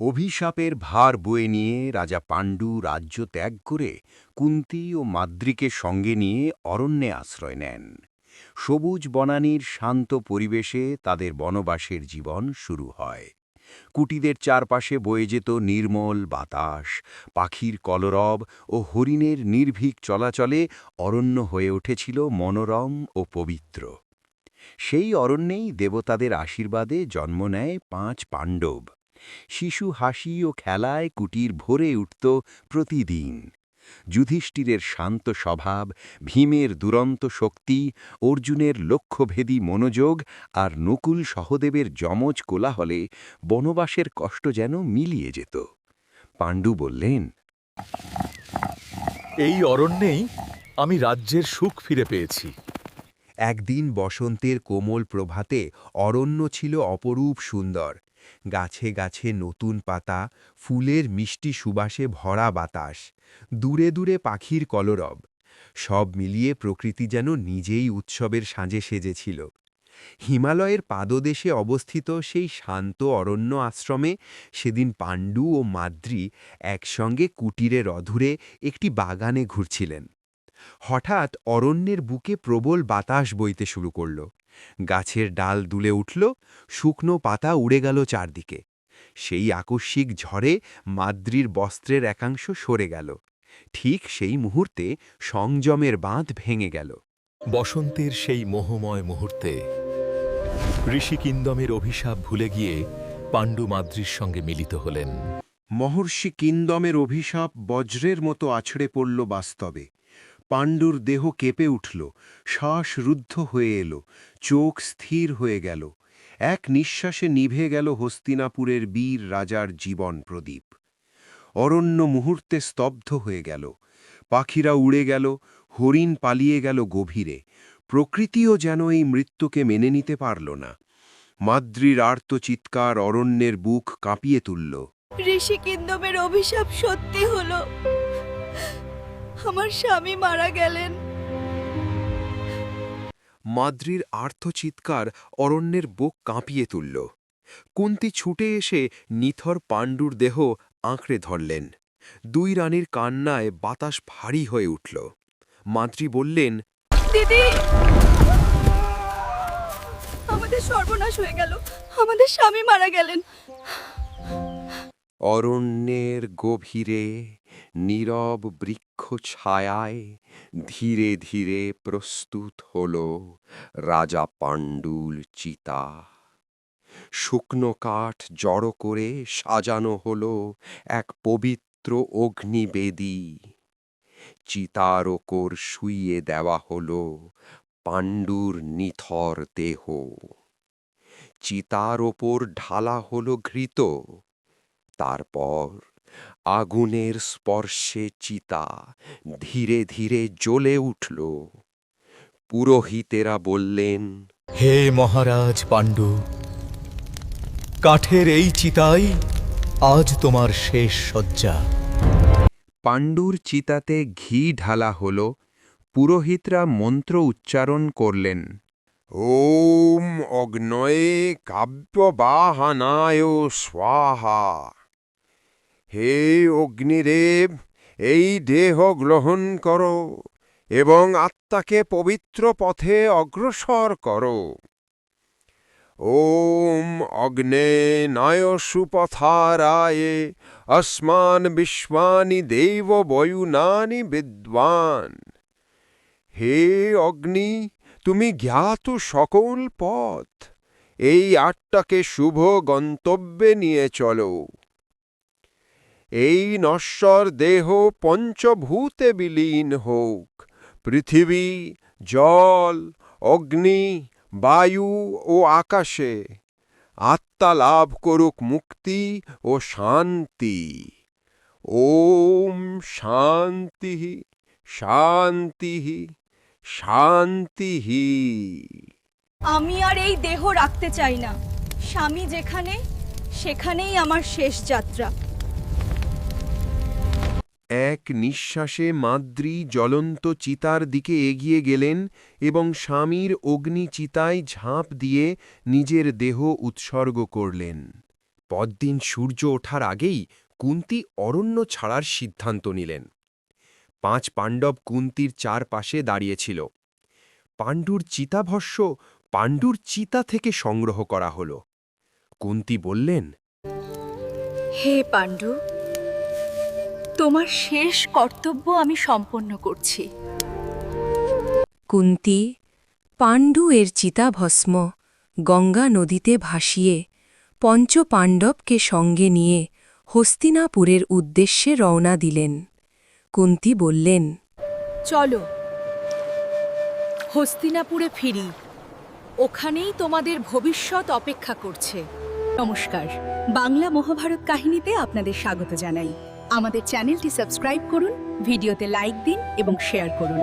অভিশাপের ভার বয়ে নিয়ে রাজা পাণ্ডু রাজ্য ত্যাগ করে কুন্তি ও মাদ্রিকে সঙ্গে নিয়ে অরণ্যে আশ্রয় নেন। সবুজ বনানীর শান্ত পরিবেশে তাদের বনবাসের জীবন শুরু হয়। কুটিদের চারপাশে বয়ে যেত নির্মল বাতাস, পাখির কলরব ও হরিণের নির্ভীক চলাচলে অরণ্য হয়ে উঠেছিল মনোরম ও পবিত্র। সেই অরণ্যেই দেবতাদের আশীর্বাদে জন্ম নেয় পাঁচ পাণ্ডব। শিশু হাসি ও খেলায় কুটির ভরে উঠত প্রতিদিন। যুধিষ্ঠিরের শান্ত স্বভাব ভীমের দুরন্ত শক্তি অর্জুনের লক্ষ্যভেদী মনোযোগ আর নকুল সহদেবের যমজ কোলাহলে বনবাসের কষ্ট যেন মিলিয়ে যেত। পাণ্ডু বললেন এই অরণ্যেই আমি রাজ্যের সুখ ফিরে পেয়েছি। একদিন বসন্তের কোমল প্রভাতে অরণ্য ছিল অপরূপ সুন্দর। গাছে গাছে নতুন পাতা, ফুলের মিষ্টি সুবাসে ভরা বাতাস, দূরে দূরে পাখির কলরব, সব মিলিয়ে প্রকৃতি যেন নিজেই উৎসবের সাজে সেজেছিল। হিমালয়ের পাদদেশে অবস্থিত সেই শান্ত অরণ্য আশ্রমে সেদিন পাণ্ডু ও মাদ্রি একসঙ্গে কুটিরের অধুরে একটি বাগানে ঘুরছিলেন। হঠাৎ অরণ্যের বুকে প্রবল বাতাস বইতে শুরু করল। গাছের ডাল দুলে উঠল শুকনো পাতা উড়ে গেল চারদিকে। সেই আকস্মিক ঝড়ে মাদ্রির বস্ত্রের একাংশ সরে গেল। ঠিক সেই মুহূর্তে সংযমের বাঁধ ভেঙে গেল। বসন্তের সেই মোহময় মুহূর্তে ঋষিকিন্দমের অভিশাপ ভুলে গিয়ে পাণ্ডু মাদ্রির সঙ্গে মিলিত হলেন। মহর্ষি কিন্দমের অভিশাপ বজ্রের মতো আছড়ে পড়ল বাস্তবে। পাণ্ডুর দেহ কেঁপে উঠল শ্বাস রুদ্ধ হয়ে এলো, চোখ স্থির হয়ে গেল। এক নিঃশ্বাসে নিভে গেল হস্তিনাপুরের বীর রাজার জীবন প্রদীপ। অরণ্য মুহূর্তে স্তব্ধ হয়ে গেল, পাখিরা উড়ে গেল, হরিণ পালিয়ে গেল গভীরে। প্রকৃতিও যেন এই মৃত্যুকে মেনে নিতে পারল না। মাদ্রির আর্ত চিৎকার অরণ্যের বুক কাঁপিয়ে তুলল। ঋষি কিন্দমের অভিশাপ সত্যি হলো। আমার স্বামী মারা গেলেন। মাদ্রির আর্থচিৎকার অরণ্যের বুক কাঁপিয়ে তুলল। কুন্তি ছুটে এসে নিথর পাণ্ডুর দেহ আঁকড়ে ধরলেন। দুই রানীর কান্নায় বাতাস ভারী হয়ে উঠল। মাদ্রি বললেন দিদি! আমাদের সর্বনাশ হয়ে গেল। আমাদের স্বামী মারা গেলেন। অরণ্যের গভীরে নীরব বৃক্ষ ছায়ায় ধীরে ধীরে প্রস্তুত হল রাজা পাণ্ডুল চিতা। শুকনো কাঠ জড়ো করে সাজানো হল এক পবিত্র অগ্নিবেদী। চিতার ওকর শুইয়ে দেওয়া হল পাণ্ডুর নিথর দেহ। চিতার ওপর ঢালা হল ঘৃত। তারপর আগুনের স্পর্শে চিতা ধীরে ধীরে জ্বলে উঠল। পুরোহিতেরা বললেন হে মহারাজ পাণ্ডু কাঠের এই চিতাই আজ তোমার শেষ শয্যা। পাণ্ডুর চিতাতে ঘি ঢালা হল। পুরোহিতরা মন্ত্র উচ্চারণ করলেন ওম অগ্নয়ে কাব্যবাহানায় স্বাহা। হে অগ্নিদেব এই দেহ গ্রহণ করো এবং আত্মাকে পবিত্র পথে অগ্রসর করো। ওম অগ্নে নয় সুপথারায় অস্মান বিশ্বানি দেব বয়ুনানি বিদ্বান। হে অগ্নি, তুমি জ্ঞাত সকল পথ, এই আটটাকে শুভ গন্তব্যে নিয়ে চলো। এই নশ্বর দেহ পঞ্চভূতে বিলীন হোক। পৃথিবী, জল, অগ্নি, বায়ু ও আকাশে। আত্মা লাভ করুক মুক্তি ও শান্তি। ওম শান্তি শান্তি শান্তি। আমি আর এই দেহ রাখতে চাই না। স্বামী যেখানে, সেখানেই আমার শেষ যাত্রা। এক নিঃশ্বাসে মাদ্রি জ্বলন্ত চিতার দিকে এগিয়ে গেলেন এবং স্বামীর অগ্নি চিতায় ঝাঁপ দিয়ে নিজের দেহ উৎসর্গ করলেন। পরদিন সূর্য ওঠার আগেই কুন্তি অরণ্য ছাড়ার সিদ্ধান্ত নিলেন। পাঁচ পাণ্ডব কুন্তির চারপাশে দাঁড়িয়েছিল। পাণ্ডুর চিতাভস্য পাণ্ডুর চিতা থেকে সংগ্রহ করা হল। কুন্তি বললেন, হে পাণ্ডু তোমার শেষ কর্তব্য আমি সম্পন্ন করছি। কুন্তি পাণ্ডু এর চিতাভস্ম গঙ্গা নদীতে ভাসিয়ে পঞ্চপাণ্ডবকে সঙ্গে নিয়ে হস্তিনাপুরের উদ্দেশ্যে রওনা দিলেন। কুন্তি বললেন চলো হস্তিনাপুরে ফিরি। ওখানেই তোমাদের ভবিষ্যৎ অপেক্ষা করছে। নমস্কার। বাংলা মহাভারত কাহিনীতে আপনাদের স্বাগত জানাই। আমাদের চ্যানেলটি সাবস্ক্রাইব করুন ভিডিওতে লাইক দিন এবং শেয়ার করুন।